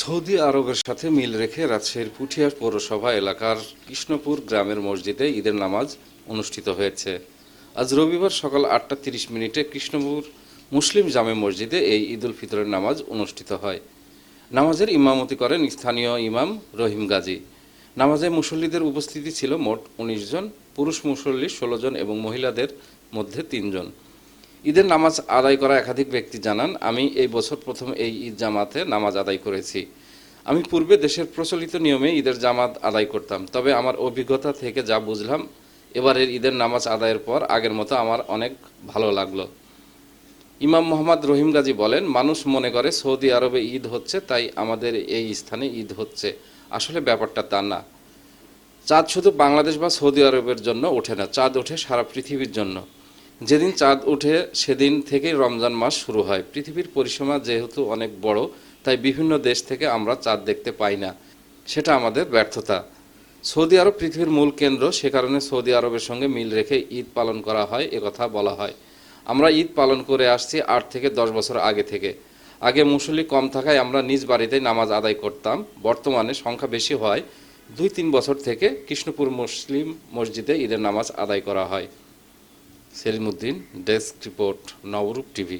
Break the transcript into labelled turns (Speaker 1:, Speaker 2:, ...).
Speaker 1: Saudi আরবের সাথে মিল রেখে রাজশাহীর পুঠিয়া পৌরসভা এলাকার কৃষ্ণপুর গ্রামের মসজিদে ঈদের নামাজ অনুষ্ঠিত হয়েছে। আজ রবিবার সকাল আটটা তিরিশ মিনিটে কৃষ্ণপুর মুসলিম জামে মসজিদে এই ঈদ উল ফিতরের নামাজ অনুষ্ঠিত হয়। নামাজের ইমামতি করেন স্থানীয় ইমাম রহিম গাজী। নামাজে মুসল্লিদের উপস্থিতি ছিল মোট উনিশ জন, পুরুষ মুসল্লি ষোলো জন এবং মহিলাদের মধ্যে তিনজন ঈদের নামাজ আদায় করা একাধিক ব্যক্তি জানান, আমি এই বছর প্রথম এই ঈদ জামাতে নামাজ আদায় করেছি। আমি পূর্বে দেশের প্রচলিত নিয়মে ঈদের জামাত আদায় করতাম, তবে আমার অভিজ্ঞতা থেকে যা বুঝলাম, এবারের ঈদের নামাজ আদায়ের পর আগের মতো আমার অনেক ভালো লাগল। ইমাম মোহাম্মদ রহিম গাজী বলেন, মানুষ মনে করে সৌদি আরবে ঈদ হচ্ছে, তাই আমাদের এই স্থানে ঈদ হচ্ছে। আসলে ব্যাপারটা তা না। চাঁদ শুধু বাংলাদেশ বা সৌদি আরবের জন্য ওঠে না, চাঁদ ওঠে সারা পৃথিবীর জন্য। যেদিন চাঁদ ওঠে, সেদিন থেকেই রমজান মাস শুরু হয়। পৃথিবীর পরিসীমা যেহেতু অনেক বড়, তাই বিভিন্ন দেশ থেকে আমরা চাঁদ দেখতে পাই না। সেটা আমাদের ব্যর্থতা। সৌদি আরব পৃথিবীর মূল কেন্দ্র, সে কারণে সৌদি আরবের সঙ্গে মিল রেখে ঈদ পালন করা হয় একথা বলা হয়। আমরা ঈদ পালন করে আসছি আট থেকে দশ বছর আগে থেকে। আগে মুসল্লি কম থাকায় আমরা নিজ বাড়িতেই নামাজ আদায় করতাম। বর্তমানে সংখ্যা বেশি হয়। দুই তিন বছর থেকে কৃষ্ণপুর মুসলিম মসজিদে ঈদের নামাজ আদায় করা হয়। Salimuddin desk report Nabarup TV